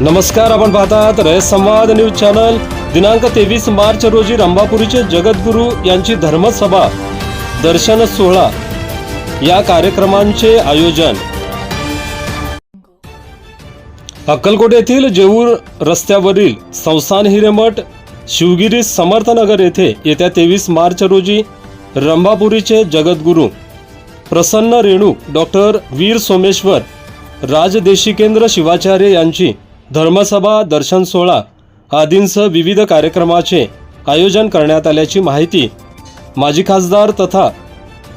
नमस्कार आपण पाहतात रयत संवाद न्यूज चॅनल. दिनांक तेवीस मार्च रोजी रंभापुरीचे जगद्गुरू यांची धर्मसभा दर्शन सोहळा या कार्यक्रमांचे आयोजन. अक्कलकोट येथील जेऊर रस्त्यावरील संस्थान हिरेमठ शिवगिरी समर्थनगर येथे येत्या तेवीस मार्च रोजी रंभापुरीचे जगद्गुरू प्रसन्न रेणू डॉक्टर वीर सोमेश्वर राजदेशिकेंद्र शिवाचार्य यांची धर्मसभा दर्शन सोहळा आदींसह विविध कार्यक्रमाचे आयोजन करण्यात आल्याची माहिती माजी खासदार तथा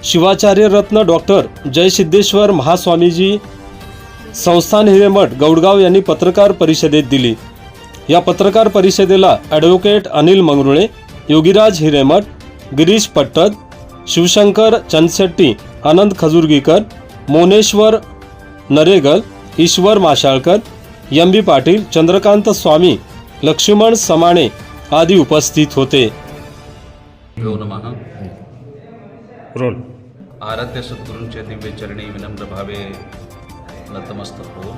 शिवाचार्य रत्न डॉक्टर जयसिद्धेश्वर महास्वामीजी संस्थान हिरेमठ गौडगाव यांनी पत्रकार परिषदेत दिली. या पत्रकार परिषदेला advocate Anil Mangarule Yogiraj Hiremath Girish Pattad Shivshankar Chandshetti Anand Khajurgikar Moneshwar Naregal Ishwar Mashalkar M B Patil Chandrakant Swami Laxman Samane आदी उपस्थित होते. नमः. रोल. आराध्य सद्गुरूंच्या दिव्य चरणी विनम्र भावे नतमस्तक होऊन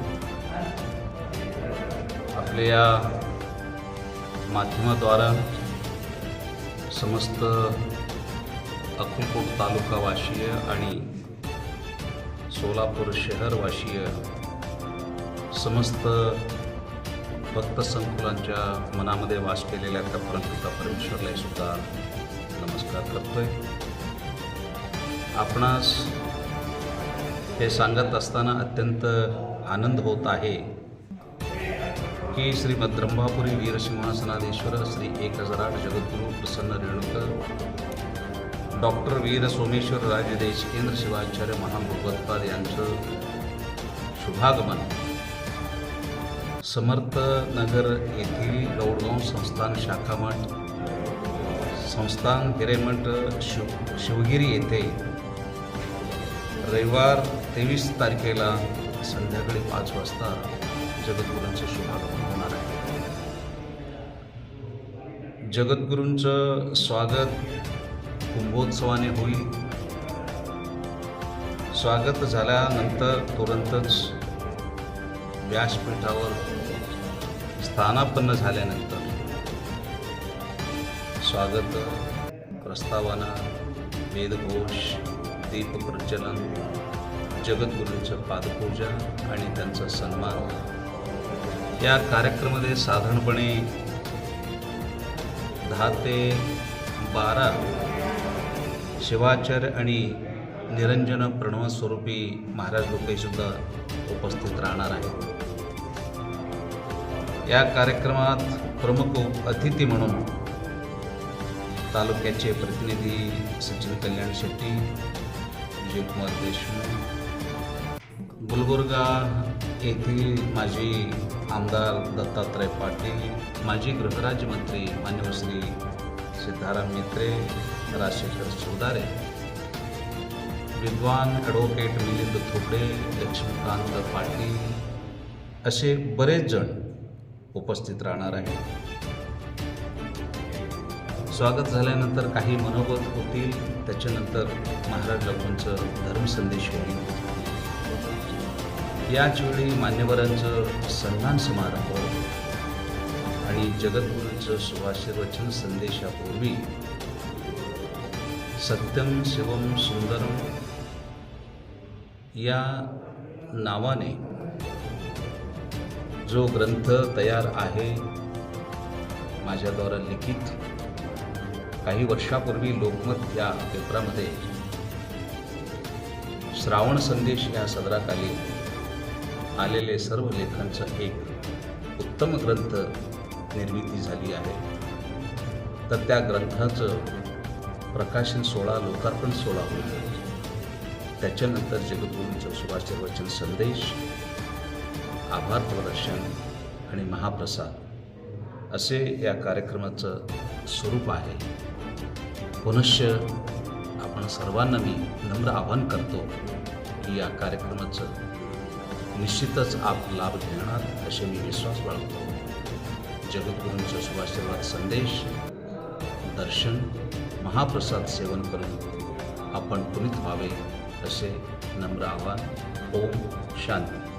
आपल्या या माध्यमाद्वारा समस्त अक्कलकोट तालुकावासीय आणि सोलापूर शहरवासीय समस्त भक्त संकुलांच्या मनामध्ये वास केलेल्या त्या परमपिता परमेश्वरलाही सुद्धा नमस्कार करतोय. आपणास हे सांगत असताना अत्यंत आनंद होत आहे की श्री ब्रह्मापुरी वीरसिंहासनाधीश्वर श्री एक हजार आठ जगद्गुरू प्रसन्न रेणुकर डॉक्टर वीर सोमेश्वर राजदेश केंद्र शिवाचार्य महाभगवतपाद यांचं शुभागमन समर्थ नगर येथील गौडगाव संस्थान शाखामठ संस्थान हिरेमठ शिव शिवगिरी येथे रविवार तेवीस तारखेला संध्याकाळी पाच वाजता जगद्गुरूंचे शुभारंभ होणार आहे. जगद्गुरूंचं स्वागत कुंभोत्सवाने होईल. स्वागत झाल्यानंतर तुरंतच व्यासपीठावर स्थानापन्न झाल्यानंतर. स्वागत. प्रस्तावना. वेदघोष. दीपप्रज्वलन. जगद्गुरूंचं पादपूजा आणि त्यांचा सन्मान. या कार्यक्रमामध्ये साधारणपणे दहा ते बारा शिवाचार्य आणि निरंजन प्रणवस्वरूपी महाराज लोकेसुद्धा उपस्थित राहणार आहेत. या कार्यक्रमात प्रमुख अतिथी म्हणून तालुक्याचे प्रतिनिधी सचिन कल्याण शेट्टी विजयकुमार देशमुख गुलबुर्गा येथील माजी आमदार दत्तात्रय पाटील माजी गृहराज्यमंत्री मान्यवर श्री सिद्धाराम मित्रे राजशेखर चौदारे विद्वान ॲडव्होकेट मिलिंद थोपडे लक्ष्मीकांत पाटील असे बरेच जण उपस्थित राहणार आहे. स्वागत झाल्यानंतर काही मनोगत होतील त्याच्यानंतर महाराज लोकांचं धर्मसंदेश होईल. याच वेळी मान्यवरांचं सन्मान समारंभ आणि जगद्गुरूंचं सुभाषिर्वचन संदेशापूर्वी सत्यम शिवम सुंदरम या नावाने जो ग्रंथ तयार आहे माझ्याद्वारा लिखित काही वर्षापूर्वी लोकमत या पेपरामध्ये श्रावण संदेश या सदराखाली आलेले सर्व लेखांचा एक उत्तम ग्रंथ निर्मिती झाली आहे. तर त्या ग्रंथाचं प्रकाशन सोहळा लोकार्पण सोहळा होईल. त्याच्यानंतर जगद्गुरूंचं सुभाषचंद्रवचन संदेश आभार प्रदर्शन आणि महाप्रसाद असे या कार्यक्रमाचं स्वरूप आहे. पुनश्च आपण सर्वांना मी नम्र आवाहन करतो की या कार्यक्रमाचं निश्चितच आप लाभ घेणार असे मी विश्वास बाळगतो. जगद्गुरूंचा शुभाशीर्वाद संदेश दर्शन महाप्रसाद सेवन करून आपण पुनीत व्हावे असे नम्र आवाहन. ओम शांती.